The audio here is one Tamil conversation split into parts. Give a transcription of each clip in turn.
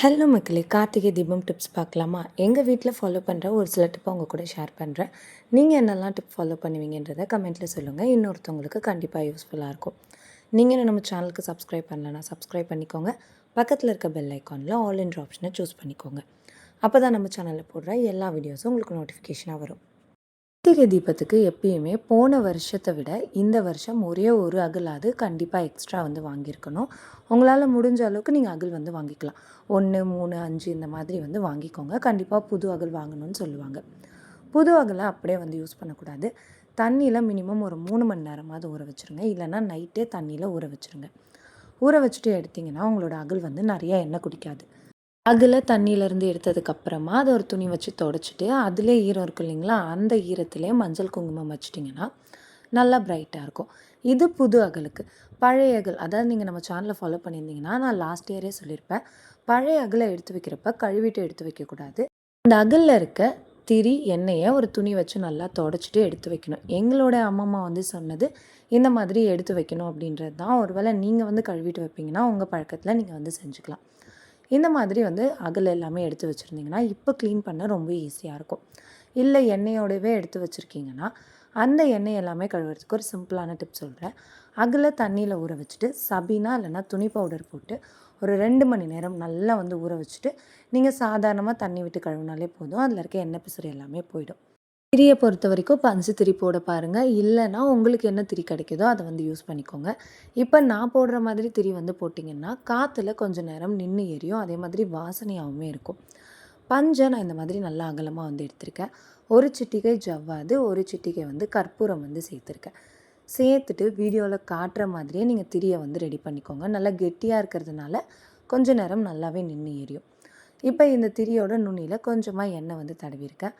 ஹலோ மக்களே கார்த்திகை தீபம் டிப்ஸ் பார்க்கலாமா? எங்கள் வீட்டில் ஃபாலோ பண்ணுற ஒரு சில டிப்பை உங்கள் கூட ஷேர் பண்ணுறேன் நீங்கள் என்னெல்லாம் டிப் ஃபாலோ பண்ணுவீங்கன்றதை கமெண்ட்டில் சொல்லுங்கள் இன்னொருத்தவங்களுக்கு கண்டிப்பாக யூஸ்ஃபுல்லாக இருக்கும். நீங்கள் நம்ம சேனலுக்கு சப்ஸ்கிரைப் பண்ணலன்னா சப்ஸ்கிரைப் பண்ணிக்கோங்க. பக்கத்தில் இருக்க பெல் ஐக்கானில் ஆல் இன்ட்ரு ஆப்ஷனை சூஸ் பண்ணிக்கோங்க. அப்போ தான் நம்ம சேனலில் போடுற எல்லா வீடியோஸும் உங்களுக்கு நோட்டிஃபிகேஷனாக வரும். கார்த்திகை தீபத்துக்கு எப்பயுமே போன வருஷத்தை விட இந்த வருஷம் ஒரே ஒரு அகலாவது கண்டிப்பாக எக்ஸ்ட்ரா வந்து வாங்கியிருக்கணும். உங்களால் முடிஞ்ச அளவுக்கு நீங்கள் அகல் வந்து வாங்கிக்கலாம். ஒன்று மூணு அஞ்சு இந்த மாதிரி வந்து வாங்கிக்கோங்க. கண்டிப்பாக புது அகல் வாங்கணும்னு சொல்லுவாங்க. புது அகலை அப்படியே வந்து யூஸ் பண்ணக்கூடாது. தண்ணியில் மினிமம் ஒரு மூணு மணி நேரமாவது ஊற வச்சுருங்க. இல்லைன்னா நைட்டே தண்ணியில் ஊற வச்சுருங்க. ஊற வச்சுட்டு எடுத்திங்கன்னா உங்களோட அகல் வந்து நிறையா எண்ணெய் குடிக்காது. அதில் தண்ணியிலேருந்து எடுத்ததுக்கப்புறமா அதை ஒரு துணி வச்சு தொடச்சிட்டு அதிலே ஈரம் இருக்கு இல்லைங்களா? அந்த ஈரத்துலேயே மஞ்சள் குங்குமம் வச்சிட்டிங்கன்னா நல்லா ப்ரைட்டாக இருக்கும். இது புது அகலுக்கு. பழைய அகல் அதாவது நீங்கள் நம்ம சேனலை ஃபாலோ பண்ணியிருந்தீங்கன்னா நான் லாஸ்ட் இயரே சொல்லியிருப்பேன். பழைய அகலை எடுத்து வைக்கிறப்ப கழுவிட்டு எடுத்து வைக்கக்கூடாது அந்த அகலில் இருக்க திரி எண்ணெயை ஒரு துணி வச்சு நல்லா தொடச்சிட்டு எடுத்து வைக்கணும். எங்களோட அம்மம்மா வந்து சொன்னது இந்த மாதிரி எடுத்து வைக்கணும் அப்படின்றது தான். ஒருவேளை நீங்கள் வந்து கழுவிட்டு வைப்பீங்கன்னா உங்கள் பழக்கத்தில் நீங்கள் வந்து செஞ்சுக்கலாம். இந்த மாதிரி வந்து அகல் எல்லாமே எடுத்து வச்சுருந்தீங்கன்னா இப்போ க்ளீன் பண்ண ரொம்ப ஈஸியாக இருக்கும். இல்லை எண்ணெயோடவே எடுத்து வச்சுருக்கீங்கன்னா அந்த எண்ணெய் எல்லாமே கழுவுறதுக்கு ஒரு சிம்பிளான டிப் சொல்கிறேன் அகல தண்ணியில் ஊற வச்சுட்டு சபினா இல்லைன்னா துணி பவுடர் போட்டு ஒரு ரெண்டு மணி நேரம் நல்லா வந்து ஊற வச்சுட்டு நீங்கள் சாதாரணமாக தண்ணி விட்டு கழுவினாலே போதும். அதில் இருக்க எண்ணெய் பிசுறு எல்லாமே போயிடும். திரியை பொறுத்த வரைக்கும் பஞ்சு திரி போட பாருங்கள் இல்லைன்னா உங்களுக்கு என்ன திரி கிடைக்குதோ அதை வந்து யூஸ் பண்ணிக்கோங்க. இப்போ நான் போடுற மாதிரி திரி வந்து போட்டிங்கன்னா காற்றுல கொஞ்சம் நேரம் நின்று எரியும். அதே மாதிரி வாசனையாகவுமே இருக்கும். பஞ்சை நான் இந்த மாதிரி நல்லா அகலமாக வந்து எடுத்திருக்கேன். ஒரு சிட்டிகை ஜவ்வாது ஒரு சிட்டிகை வந்து கற்பூரம் வந்து சேர்த்துருக்கேன். சேர்த்துட்டு வீடியோவில் காட்டுற மாதிரியே நீங்கள் திரியை வந்து ரெடி பண்ணிக்கோங்க. நல்லா கெட்டியாக இருக்கிறதுனால கொஞ்சம் நேரம் நல்லாவே நின்று எரியும். இப்போ இந்த திரியோட நுனியில் கொஞ்சமாக எண்ணெய் வந்து தடவிருக்கேன்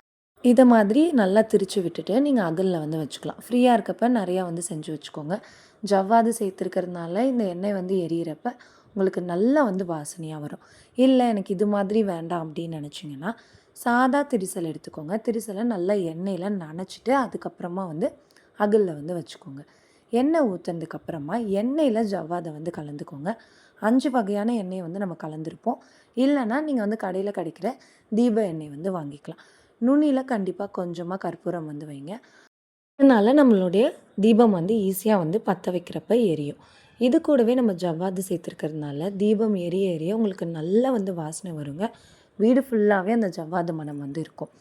இதை மாதிரி நல்லா திரித்து விட்டுட்டு நீங்கள் அகலில் வந்து வச்சுக்கலாம். ஃப்ரீயாக இருக்கப்ப நிறையா வந்து செஞ்சு வச்சுக்கோங்க. ஜவ்வாது சேர்த்துருக்கிறதுனால இந்த எண்ணெய் வந்து எரியிறப்ப உங்களுக்கு நல்லா வந்து வாசனையாக வரும். இல்லை எனக்கு இது மாதிரி வேண்டாம் அப்படின்னு நினச்சிங்கன்னா சாதா திரிசல் எடுத்துக்கோங்க. திரிசலை நல்லா எண்ணெயில் நனைச்சிட்டு அதுக்கப்புறமா வந்து அகலில் வந்து வச்சுக்கோங்க. எண்ணெய் ஊற்றுனதுக்கப்புறமா எண்ணெயில் ஜவ்வாதை வந்து கலந்துக்கோங்க. அஞ்சு வகையான எண்ணெயை வந்து நம்ம கலந்துருப்போம். இல்லைன்னா நீங்கள் வந்து கடையில் கிடைக்கிற தீப எண்ணெய் வந்து வாங்கிக்கலாம். நுனியில் கண்டிப்பாக கொஞ்சமாக கற்பூரம் வந்து வைங்க. அதனால் நம்மளுடைய தீபம் வந்து ஈஸியாக வந்து பற்ற வைக்கிறப்ப எரியும். இது கூடவே நம்ம ஜவ்வாது சேர்த்துருக்கிறதுனால தீபம் எரிய எரிய உங்களுக்கு நல்லா வந்து வாசனை வருங்க. வீடு ஃபுல்லாகவே அந்த ஜவ்வாது மனம் வந்து இருக்கும்.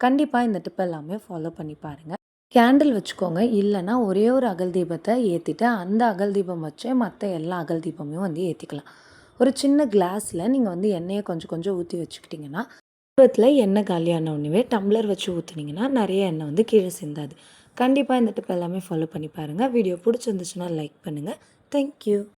கண்டிப்பாக இந்த டிப் எல்லாமே ஃபாலோ பண்ணி பாருங்கள் கேண்டில் வச்சுக்கோங்க. இல்லைனா ஒரே ஒரு அகல் தீபத்தை ஏற்றிட்டு அந்த அகல் தீபம் வச்சே மற்ற எல்லா அகல் தீபமும் வந்து ஏற்றிக்கலாம் ஒரு சின்ன கிளாஸில் நீங்கள் வந்து எண்ணெயை கொஞ்சம் கொஞ்சம் ஊற்றி வச்சுக்கிட்டிங்கன்னா குடும்பத்தில் எண்ணெய் காலியான உடனே டம்ளர் வச்சு ஊற்றுனீங்கன்னா நிறைய எண்ணெய் வந்து கீழே சிந்தாது. கண்டிப்பாக இந்த டிப் எல்லாமே ஃபாலோ பண்ணி பாருங்கள் வீடியோ பிடிச்சிருந்துச்சுன்னா லைக் பண்ணுங்கள் தேங்க்யூ